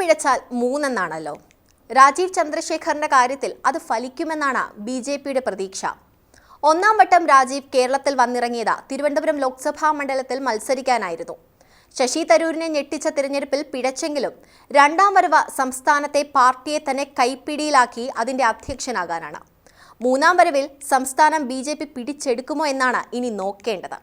എണ്ണിപ്പിഴച്ചാൽ മൂന്നെന്നാണല്ലോ. രാജീവ് ചന്ദ്രശേഖറിന്റെ കാര്യത്തിൽ അത് ഫലിക്കുമെന്നാണ് B J പിയുടെ പ്രതീക്ഷ. ഒന്നാം വട്ടം രാജീവ് കേരളത്തിൽ വന്നിറങ്ങിയത് തിരുവനന്തപുരം ലോക്സഭാ മണ്ഡലത്തിൽ മത്സരിക്കാനായിരുന്നു. ശശി തരൂരിനെ ഞെട്ടിച്ച തിരഞ്ഞെടുപ്പിൽ പിഴച്ചെങ്കിലും രണ്ടാം വരവ് സംസ്ഥാനത്തെ പാർട്ടിയെ തന്നെ കൈപ്പിടിയിലാക്കി അതിന്റെ അധ്യക്ഷനാകാനാണ്. മൂന്നാം വരവിൽ സംസ്ഥാനം ബി പിടിച്ചെടുക്കുമോ എന്നാണ് ഇനി നോക്കേണ്ടത്.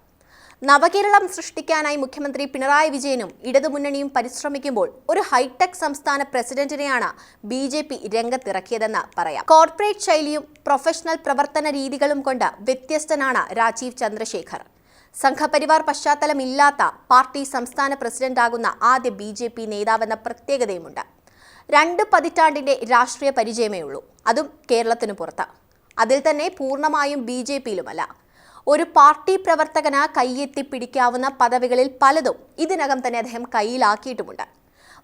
നവകേരളം സൃഷ്ടിക്കാനായി മുഖ്യമന്ത്രി പിണറായി വിജയനും ഇടതുമുന്നണിയും പരിശ്രമിക്കുമ്പോൾ ഒരു ഹൈടെക് സംസ്ഥാന പ്രസിഡന്റിനെയാണ് ബി ജെ പി രംഗത്തിറക്കിയതെന്ന് പറയാം. കോർപ്പറേറ്റ് ശൈലിയും പ്രൊഫഷണൽ പ്രവർത്തന രീതികളും കൊണ്ട് വ്യത്യസ്തനാണ് രാജീവ് ചന്ദ്രശേഖർ. സംഘപരിവാർ പശ്ചാത്തലമില്ലാത്ത പാർട്ടി സംസ്ഥാന പ്രസിഡന്റാകുന്ന ആദ്യ ബി ജെ പി നേതാവെന്ന പ്രത്യേകതയുമുണ്ട്. രണ്ട് പതിറ്റാണ്ടിന്റെ രാഷ്ട്രീയ പരിചയമേ ഉള്ളൂ. അതും കേരളത്തിനു പുറത്ത്. അതിൽ തന്നെ പൂർണമായും ബി ജെ പിയിലുമല്ല. ഒരു പാർട്ടി പ്രവർത്തകന് കൈയെത്തി പിടിക്കാവുന്ന പദവികളിൽ പലതും ഇതിനകം തന്നെ അദ്ദേഹം കയ്യിലാക്കിയിട്ടുമുണ്ട്.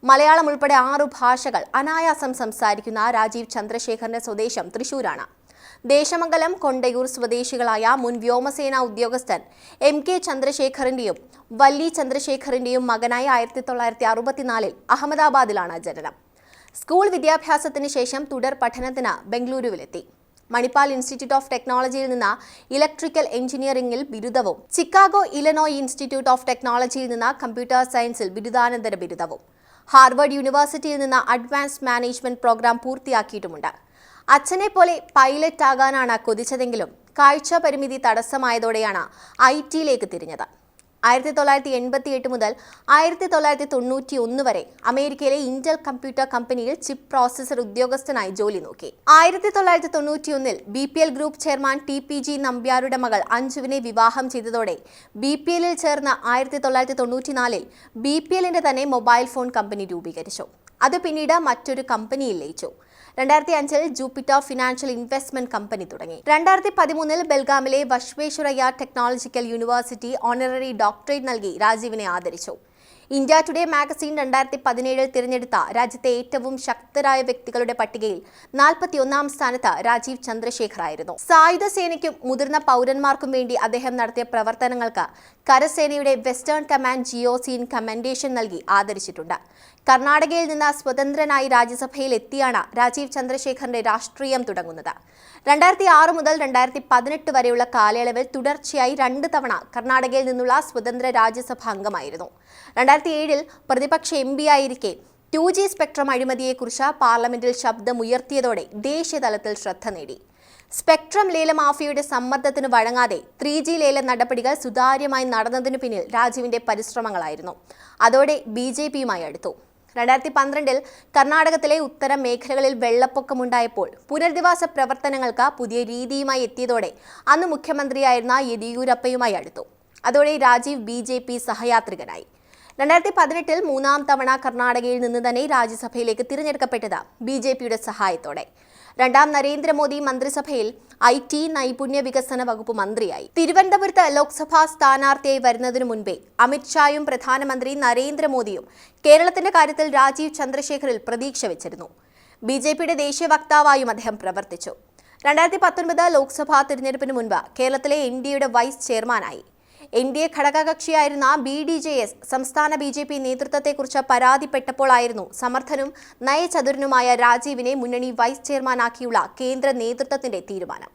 മലയാളം ഉൾപ്പെടെ ആറു ഭാഷകൾ അനായാസം സംസാരിക്കുന്ന രാജീവ് ചന്ദ്രശേഖറിന്റെ സ്വദേശം തൃശൂരാണ്. ദേശമംഗലം കൊണ്ടയൂർ സ്വദേശികളായ മുൻ വ്യോമസേനാ ഉദ്യോഗസ്ഥൻ എം കെ ചന്ദ്രശേഖറിന്റെയും വല്ലി ചന്ദ്രശേഖറിന്റെയും മകനായി ആയിരത്തി തൊള്ളായിരത്തി അറുപത്തിനാലിൽ അഹമ്മദാബാദിലാണ് ജനനം. സ്കൂൾ വിദ്യാഭ്യാസത്തിന് ശേഷം തുടർ പഠനത്തിന് ബംഗളൂരുവിലെത്തി. മണിപ്പാൽ ഇൻസ്റ്റിറ്റ്യൂട്ട് ഓഫ് ടെക്നോളജിയിൽ നിന്ന് ഇലക്ട്രിക്കൽ എഞ്ചിനീയറിംഗിൽ ബിരുദവും. ചിക്കാഗോ ഇലനോയ് ഇൻസ്റ്റിറ്റ്യൂട്ട് ഓഫ് ടെക്നോളജിയിൽ നിന്ന് കമ്പ്യൂട്ടർ സയൻസിൽ ബിരുദാനന്തര ബിരുദവും. ഹാർവർഡ് യൂണിവേഴ്സിറ്റിയിൽ നിന്ന് അഡ്വാൻസ് മാനേജ്മെന്റ് പ്രോഗ്രാം പൂർത്തിയാക്കിയിട്ടുമുണ്ട്. അച്ഛനെ പോലെ പൈലറ്റ് ആകാനാണ് കൊതിച്ചതെങ്കിലും കാഴ്ച പരിമിതി തടസ്സമായതോടെയാണ് ഐ ടിയിലേക്ക് തിരിഞ്ഞത്. ആയിരത്തി തൊള്ളായിരത്തി എൺപത്തി എട്ട് മുതൽ ആയിരത്തി തൊള്ളായിരത്തി തൊണ്ണൂറ്റി ഒന്ന് വരെ അമേരിക്കയിലെ ഇന്റൽ കമ്പ്യൂട്ടർ കമ്പനിയിൽ ചിപ്പ് പ്രോസസർ ഉദ്യോഗസ്ഥനായി ജോലി നോക്കി. ആയിരത്തി തൊള്ളായിരത്തി തൊണ്ണൂറ്റിയൊന്നിൽ B P L group chairman T P G നമ്പ്യാരുടെ മകൾ അഞ്ജുവിനെ വിവാഹം ചെയ്തതോടെ ബി പി എല്ലിൽ ചേർന്ന ആയിരത്തി തൊള്ളായിരത്തി തൊണ്ണൂറ്റിനാലിൽ ബി പി എല്ലിന്റെ തന്നെ മൊബൈൽ ഫോൺ കമ്പനി രൂപീകരിച്ചു. അത് പിന്നീട് മറ്റൊരു കമ്പനിയിൽ ലയിച്ചു. രണ്ടായിരത്തി അഞ്ചിൽ ജൂപ്പിറ്റർ ഫിനാൻഷ്യൽ ഇൻവെസ്റ്റ്മെന്റ് കമ്പനി തുടങ്ങി. രണ്ടായിരത്തി പതിമൂന്നിൽ ബെൽഗാമിലെ Visvesvaraya technological university honorary doctorate നൽകി. രാജീവിനെ ആദരിച്ചു. ഇന്ത്യ ടുഡേ മാഗസിൻ രണ്ടായിരത്തി പതിനേഴിൽ തിരഞ്ഞെടുത്ത രാജ്യത്തെ ഏറ്റവും ശക്തരായ വ്യക്തികളുടെ പട്ടികയിൽ നാൽപ്പത്തിയൊന്നാം സ്ഥാനത്ത് രാജീവ് ചന്ദ്രശേഖർ ആയിരുന്നു സായുധ സേനയ്ക്കും മുതിർന്ന പൗരന്മാർക്കും വേണ്ടി അദ്ദേഹം നടത്തിയ പ്രവർത്തനങ്ങൾക്ക് കരസേനയുടെ വെസ്റ്റേൺ കമാൻഡ് ജിയോസീൻ കമൻഡേഷൻ നൽകി ആദരിച്ചിട്ടുണ്ട്. കർണാടകയിൽ നിന്ന് സ്വതന്ത്രനായി രാജ്യസഭയിൽ എത്തിയാണ് രാജീവ് ചന്ദ്രശേഖറിന്റെ രാഷ്ട്രീയം തുടങ്ങുന്നത്. രണ്ടായിരത്തി ആറ് മുതൽ രണ്ടായിരത്തി പതിനെട്ട് വരെയുള്ള കാലയളവിൽ തുടർച്ചയായി രണ്ട് തവണ കർണാടകയിൽ നിന്നുള്ള സ്വതന്ത്ര രാജ്യസഭാ അംഗമായിരുന്നു. രണ്ടായിരത്തി ഏഴിൽ പ്രതിപക്ഷ എം പി ആയിരിക്കെ. ടു ജി സ്പെക്ട്രം അഴിമതിയെക്കുറിച്ച് പാർലമെന്റിൽ ശബ്ദമുയർത്തിയതോടെ ദേശീയതലത്തിൽ ശ്രദ്ധ നേടി. സ്പെക്ട്രം ലേല മാഫിയയുടെ സമ്മർദ്ദത്തിന് വഴങ്ങാതെ ത്രീ ജി ലേല നടപടികൾ സുതാര്യമായി നടന്നതിനു പിന്നിൽ രാജീവിന്റെ പരിശ്രമങ്ങളായിരുന്നു. അതോടെ ബി ജെ പിയുമായി അടുത്തു. രണ്ടായിരത്തി പന്ത്രണ്ടിൽ കർണാടകത്തിലെ ഉത്തര മേഖലകളിൽ വെള്ളപ്പൊക്കമുണ്ടായപ്പോൾ പുനരധിവാസ പ്രവർത്തനങ്ങൾക്ക് പുതിയ രീതിയുമായി എത്തിയതോടെ അന്ന് മുഖ്യമന്ത്രിയായിരുന്ന യെദിയൂരപ്പയുമായി അടുത്തു. അതോടെ രാജീവ് ബി സഹയാത്രികനായി. രണ്ടായിരത്തി പതിനെട്ടിൽ മൂന്നാം തവണ കർണാടകയിൽ നിന്ന് തന്നെ രാജ്യസഭയിലേക്ക് തിരഞ്ഞെടുക്കപ്പെട്ടത് ബി ജെ പിയുടെ സഹായത്തോടെ. രണ്ടാം നരേന്ദ്രമോദി മന്ത്രിസഭയിൽ ഐ ടി നൈപുണ്യ വികസന വകുപ്പ് മന്ത്രിയായി. തിരുവനന്തപുരത്ത് ലോക്സഭാ സ്ഥാനാർത്ഥിയായി വരുന്നതിനു മുൻപേ അമിത്ഷായും പ്രധാനമന്ത്രി നരേന്ദ്രമോദിയും കേരളത്തിന്റെ കാര്യത്തിൽ രാജീവ് ചന്ദ്രശേഖറിൽ പ്രതീക്ഷ വെച്ചിരുന്നു. ബി ജെ പിയുടെ ദേശീയ വക്താവായും അദ്ദേഹം പ്രവർത്തിച്ചു. രണ്ടായിരത്തി പത്തൊൻപത് ലോക്സഭാ തിരഞ്ഞെടുപ്പിന് മുൻപ് കേരളത്തിലെ എൻ ഡി എയുടെ വൈസ് ചെയർമാനായി. എൻ ഡി എ ഘടകകക്ഷിയായിരുന്ന ബി ഡി ജെ എസ് സംസ്ഥാന ബി ജെ പി നേതൃത്വത്തെക്കുറിച്ച് പരാതിപ്പെട്ടപ്പോഴായിരുന്നു സമർത്ഥനും നയചതുരനുമായ രാജീവിനെ മുന്നണി വൈസ് ചെയർമാനാക്കിയുള്ള കേന്ദ്ര നേതൃത്വത്തിന്റെ തീരുമാനം.